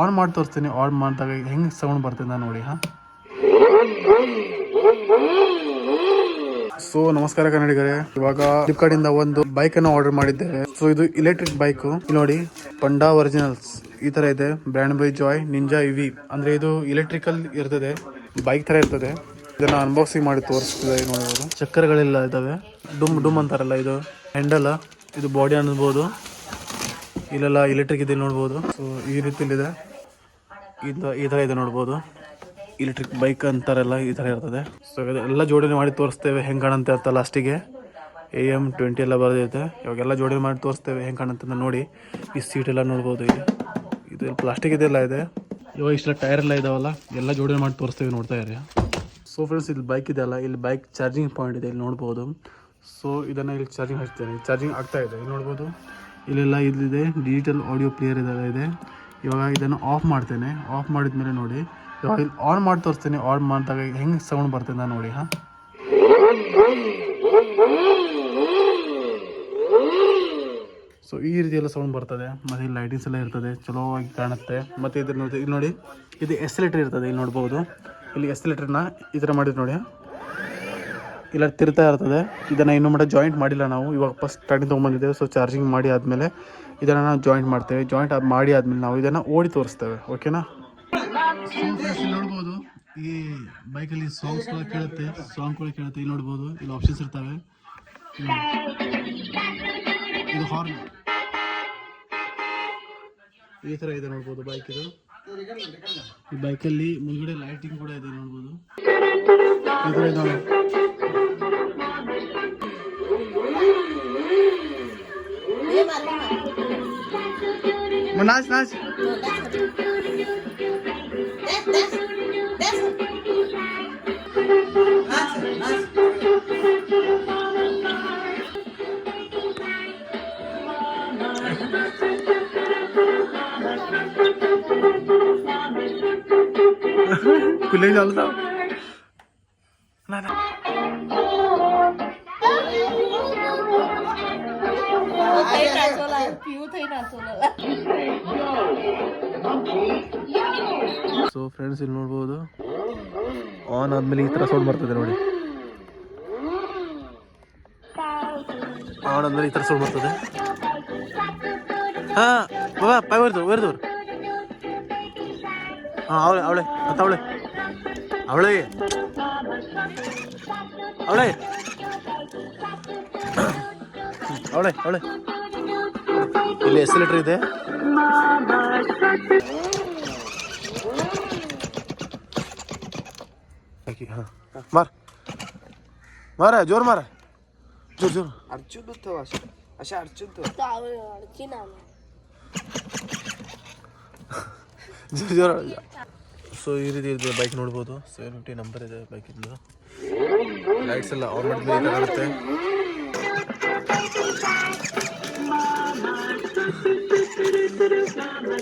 On ಮಾಡಿ ತೋರಿಸ್ತೀನಿ on ಮಾಡಿದಾಗ ಹೆಂಗೆ ಸೌಂಡ್ ಬರ್ತಿದೆ ನೋಡಿ, ಹಾ? ಸೊ ನಮಸ್ಕಾರ ಕನ್ನಡಿಗರೇ. ಇವಾಗ ಫ್ಲಿಪ್ಕಾರ್ಟ್ ಇಂದ ಒಂದು ಬೈಕ್ ಅನ್ನು ಆರ್ಡರ್ ಮಾಡಿದ್ದೇವೆ. ಸೊ ಇದು ಇಲೆಕ್ಟ್ರಿಕ್ ಬೈಕ್ ನೋಡಿ ಪಂಡಾ ಒರಿಜಿನಲ್ಸ್ ಈ ತರ ಇದೆ. Brand by joy ninja EV ಅಂದ್ರೆ ಇದು ಇಲೆಕ್ಟ್ರಿಕಲ್ ಇರ್ತದೆ. ಬೈಕ್ ತರ ಇರ್ತದೆ. ಇದನ್ನ ಅನ್ಬಾಕ್ಸಿಂಗ್ ಮಾಡಿ ತೋರಿಸ್ತಿದೆ ನೋಡಬಹುದು ಚಕ್ಕರ್ಗಳೆಲ್ಲ ಇದಾವೆ. ಡುಮ್ ಡುಮ್ ಅಂತಾರಲ್ಲ ಇದು. ಹ್ಯಾಂಡಲ್ ಇದು ಬಾಡಿ ಅನ್ಬೋದು ಇಲ್ಲೆಲ್ಲ ಎಲೆಕ್ಟ್ರಿಕ್ ಇದೆ ನೋಡ್ಬೋದು. ಸೊ ಈ ರೀತಿಲಿದೆ. ಇದು ಈ ಥರ ಇದೆ ನೋಡ್ಬೋದು. ಇಲೆಕ್ಟ್ರಿಕ್ ಬೈಕ್ ಅಂತಾರೆಲ್ಲ ಈ ಥರ ಇರ್ತದೆ. ಸೊ ಎಲ್ಲ ಜೋಡಣೆ ಮಾಡಿ ತೋರಿಸ್ತೇವೆ ಹೆಂಗೆ ಕಾಣಂತ ಅಂತ ಲಾಸ್ಟಿಗೆ ಎ ಎಂ ಟ್ವೆಂಟಿ ಎಲ್ಲ ಬರೆದಿರುತ್ತೆ. ಇವಾಗೆಲ್ಲ ಜೋಡಣೆ ಮಾಡಿ ತೋರಿಸ್ತೇವೆ ಹೆಂಗೆ ಕಾಣಂತ ನೋಡಿ. ಈ ಸೀಟ್ ಎಲ್ಲ ನೋಡ್ಬೋದು ಇಲ್ಲಿ. ಇದು ಪ್ಲಾಸ್ಟಿಕ್ ಇದೆಲ್ಲ ಇದೆ ಇವಾಗ ಇಷ್ಟೆಲ್ಲ ಟೈರ್ ಎಲ್ಲ ಇದಾವಲ್ಲ, ಎಲ್ಲ ಜೋಡಣೆ ಮಾಡಿ ತೋರಿಸ್ತೇವೆ ನೋಡ್ತಾ ಇರಿ. ಸೊ ಫ್ರೆಂಡ್ಸ್ ಇಲ್ಲಿ ಬೈಕ್ ಇದೆ ಅಲ್ಲ, ಇಲ್ಲಿ ಬೈಕ್ ಚಾರ್ಜಿಂಗ್ ಪಾಯಿಂಟ್ ಇದೆ, ಇಲ್ಲಿ ನೋಡ್ಬೋದು. ಸೊ ಇದನ್ನು ಇಲ್ಲಿ ಚಾರ್ಜಿಂಗ್ ಹಚ್ತೇನೆ ಚಾರ್ಜಿಂಗ್ ಆಗ್ತಾ ಇದೆ, ಇಲ್ಲಿ ನೋಡ್ಬೋದು. ಇಲ್ಲೆಲ್ಲ ಇಲ್ಲಿದೆ. ಡಿಜಿಟಲ್ ಆಡಿಯೋ ಪ್ಲೇಯರ್ ಇದೆಲ್ಲ ಇದೆ. ಇವಾಗ ಇದನ್ನು ಆಫ್ ಮಾಡ್ತೇನೆ. ಆಫ್ ಮಾಡಿದ್ಮೇಲೆ ನೋಡಿ. ಇವಾಗ ಇಲ್ಲಿ ಆನ್ ಮಾಡಿ ತೋರಿಸ್ತೀನಿ. ಆನ್ ಮಾಡಿದಾಗ ಹೆಂಗೆ ಸೌಂಡ್ ಬರ್ತಿದೆ ನೋಡಿ, ಹಾಂ? ಸೊ ಈ ರೀತಿ ಎಲ್ಲ ಸೌಂಡ್ ಬರ್ತದೆ. ಮತ್ತು ಇಲ್ಲಿ ಲೈಟಿಂಗ್ಸ್ ಎಲ್ಲ ಇರ್ತದೆ. ಚಲೋವಾಗಿ ಕಾಣುತ್ತೆ. ಮತ್ತು ಇದ್ರ ನೋಡಿ, ಇಲ್ಲಿ ನೋಡಿ, ಇದು ಎಸ್ಲೇಟರ್ ಇರ್ತದೆ. ಇಲ್ಲಿ ನೋಡ್ಬೋದು. ಇಲ್ಲಿ ಎಸ್ಲೇಟರ್ನ ಈ ಥರ ಮಾಡಿದ್ರು ನೋಡಿ ಇಲ್ಲ, ತಿರ್ತಾ ಇರ್ತದೆ. ಇದನ್ನು ಇನ್ನೂ ಮಟ್ಟ ಜಾಯಿಂಟ್ ಮಾಡಿಲ್ಲ ನಾವು. ಇವಾಗ ಫಸ್ಟ್ ಸ್ಟಾರ್ಟಿಂಗ್ ತೊಗೊಂಬಂದಿದ್ದೇವೆ ಸೊ ಚಾರ್ಜಿಂಗ್ ಮಾಡಿ ಆದಮೇಲೆ ಇದನ್ನು ನಾವು ಜಾಯಿಂಟ್ ಮಾಡ್ತೇವೆ. ಜಾಯಿಂಟ್ ಮಾಡಿ ಆದಮೇಲೆ ನಾವು ಇದನ್ನು ಓಡಿ ತೋರಿಸ್ತೇವೆ ಓಕೆನಾ ನೋಡ್ಬೋದು. ಈ ಬೈಕಲ್ಲಿ ಸಾಂಗ್ಸ್ ಕೂಡ ಕೇಳುತ್ತೆ ಸಾಂಗ್ ಕೂಡ ಕೇಳುತ್ತೆ. ಇಲ್ಲಿ ನೋಡ್ಬೋದು, ಇಲ್ಲಿ ಆಪ್ಷನ್ಸ್ ಇರ್ತವೆ. ಇದು ಹಾರ್ನ್ ಈ ಥರ ಇದೆ ನೋಡ್ಬೋದು ಬೈಕ್ ಇದು. ಈ ಬೈಕಲ್ಲಿ ಮುಂದ್ಗಡೆ ಲೈಟಿಂಗ್ ಕೂಡ ಇದೆ ನೋಡ್ಬೋದು. ಈ ಥರ ಇದೆ नाच नाच कुले चालू ना ना ಸೊ ಫ್ರೆಂಡ್ಸ್ ಇಲ್ಲಿ ನೋಡ್ಬೋದು. ಆನ್ ಆದ್ಮೇಲೆ ಈ ಥರ ಸೌಂಡ್ ಬರ್ತದೆ ನೋಡಿ. ಆನ್ ಆದ್ಮೇಲೆ ಈ ಥರ ಸೌಂಡ್ ಬರ್ತದೆ. ಹಾ ಬಾಬಾ ಪಾಯ್ ಬರ್ದು ಬರ್ದವ್ರು ಹಾಂ ಅವಳೆ ಅವಳೆ ಮತ್ತೆ ಅವಳೆ. ಅವಳೆ. ಅವಳೆ. ಅವಳೆ ಅವಳೆ. ಇಲ್ಲಿ ಎಷ್ಟು ಲೀಟ್ರ್ ಇದೆ? ಮಾರ. ಮಾರ ಜೋರ್ ಮಾರ. ಜೋರ್ ಜೋರ್. ಅರ್ಜುನ್ ಅಷ್ಟೇ ಅರ್ಜುನ್ ಜೋರ್ ಜೋರ್. ಸೊ ಈ ರೀತಿ ಇದೆ ಬೈಕ್ ನೋಡ್ಬೋದು. ಸೆವೆನ್ ಫಿಫ್ಟಿ ನಂಬರ್ ಇದೆ ಬೈಕ್ ಇದ್ದು ಲೈಟ್ಸ್ ಎಲ್ಲ ಆನ್ ಮಾಡಿದ್ಮೇಲೆ ಏನಾಗುತ್ತೆ